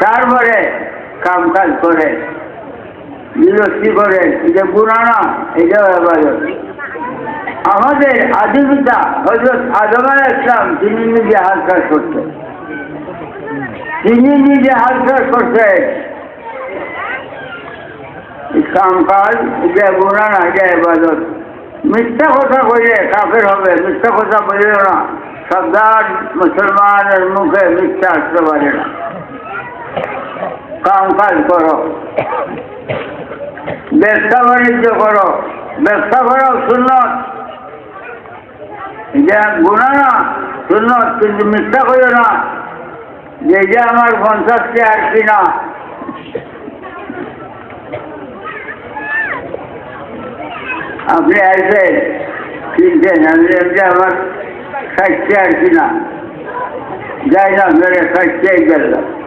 তারপরে কাম কাজ করে, বিরক্তি করে, এটা গুণা না এটাও আবাদত আমাদের আদি পিতা হজরত আদম আলাহ ইসলাম তিনি নিজে হাত কাজ করতেন। তিনি নিজে হাত কাজ করতেন। কাম কাজ এটা গুণা না এটা আবাদত। মিথ্যা কথা কইলে কাফের হবে, মিথ্যা কথা বলিল না। সাবধান, মুসলমানের মুখে মিথ্যা আসতে পারে না। কাম কাজ করো। ব্যবসা বাণিজ্য করো। ব্যবসা করো সুন্নত। এটা গুণা না, সুন্নত, কিন্তু মিথ্যা করো না। যে যে আমার পঞ্চাশটি আর কিনা আপনি আসবেন কিনছেন, আমি যে আমার ষাটটি আর কিনা যাই না মেরে ষাটটি গেলাম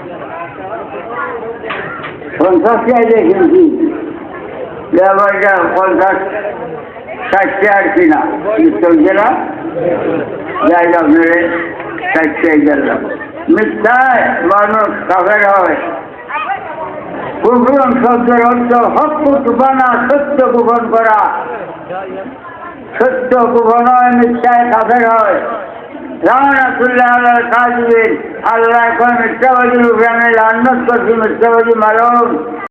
পঞ্চাশটি আইলে কিনছি যে আমার এটা পঞ্চাশ ষাটটি আর কিনা চলছে না। যাই না মেরে ষাটটি গেলাম মিথ্যায় মানুষ কাফের হয়। কুফরন শব্দের অর্থ হক বানা সত্য গোপন করা। সত্য গোপন হয় মিথ্যায় কাফের হয়। আল্লাহ এখন মিথ্যাবাদীর উপরে আমি লান্নত করছি মিথ্যাবাদী মারণ